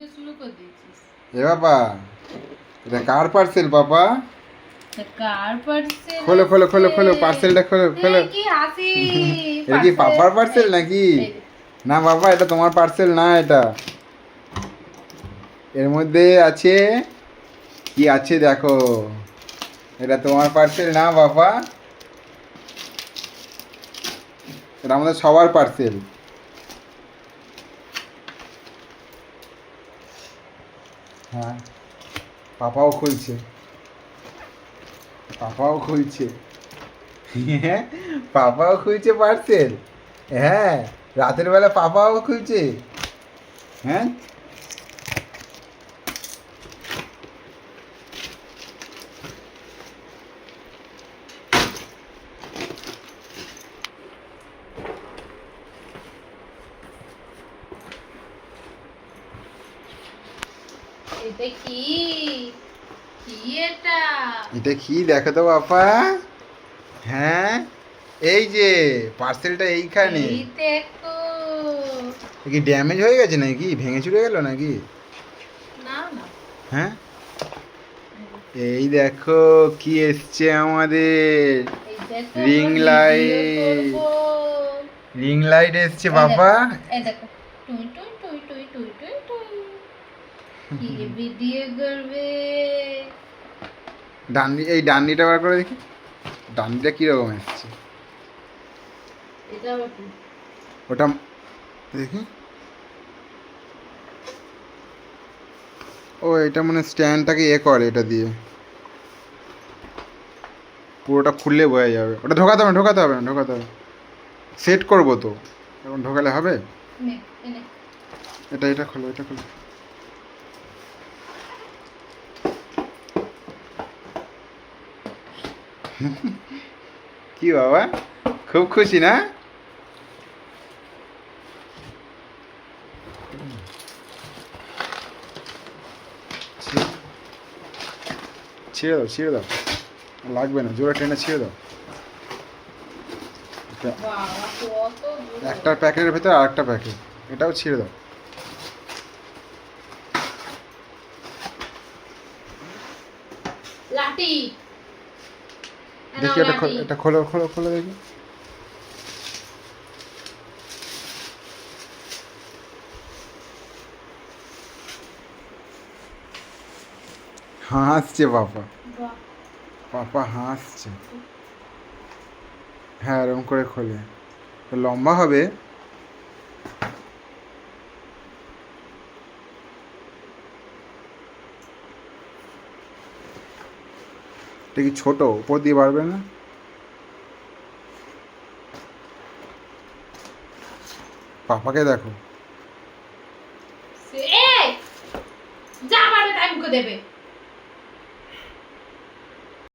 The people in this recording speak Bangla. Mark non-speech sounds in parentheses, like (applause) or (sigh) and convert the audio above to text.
এ বাবা এটা কার পার্সেল বাবা? কার পার্সেল খোলো খোলো খোলো খোলো পার্সেলটা খোলো খোলো। কি হাসি (laughs) এটা কি পাপার পার্সেল নাকি? না বাবা এটা তোমার পার্সেল না এটা। এর মধ্যে আছে কি আছে দেখো? এটা তোমার পার্সেল না বাবা। এটা আমাদের সবার পার্সেল হ্যাঁ পাপাও খুলছে। পাপাও খুলছে। হ্যাঁ (laughs) পাপাও খুলছে পার্সেল হ্যাঁ রাতের বেলা পাপাও খুলছে। হ্যাঁ? এটা কি? কি এটা? এটা কি? দেখো তো বাপা হ্যাঁ এই যে পার্সেলটা এইখানে। দেখো। কি ড্যামেজ হয়ে গেছে নাকি? ভেঙে চুরে গেল নাকি? না না। হ্যাঁ? এই দেখো কি এসছে আমাদের। video করব। রিং লাইট এসছে বাবা। এই দেখো। টুই টুই টুই টুই টুই টুই। ভিডিও করবে ডান্ডি এই ডান্ডিটা বার করে দেখি। ডান্ডিটা কীরকম এসছে? ওটা দেখি। ও এটা মানে স্ট্যান্ডটাকে এ করে এটা দিয়ে। পুরোটা খুললে বোঝা যাবে। ওটা ঢোকাতে হবে ঢোকাতে হবে ঢোকাতে হবে। সেট করব তো। এখন ঢোকালে হবে? এটা এটা খোলো এটা খোলো। (laughs) কি বাবা? খুব খুশি না? ছিঁড়ে দাও ছিঁড়ে দাও। লাগবে না জোরে টেনে ছিঁড়ে দাও। একটা প্যাকেটের ভেতরে আরেকটা প্যাকেট। এটাও ছিঁড়ে দাও। দেখি এটা। এটা খোলো খোলো খোলো দেখি। হাসছে বাবা বাবা পাপা হাসছে। হ্যাঁ এরকম করে খোলে। লম্বা হবে। এটা কি ছোট? উপর দিয়ে পারবে না? পাপাকে দেখো। দেবে।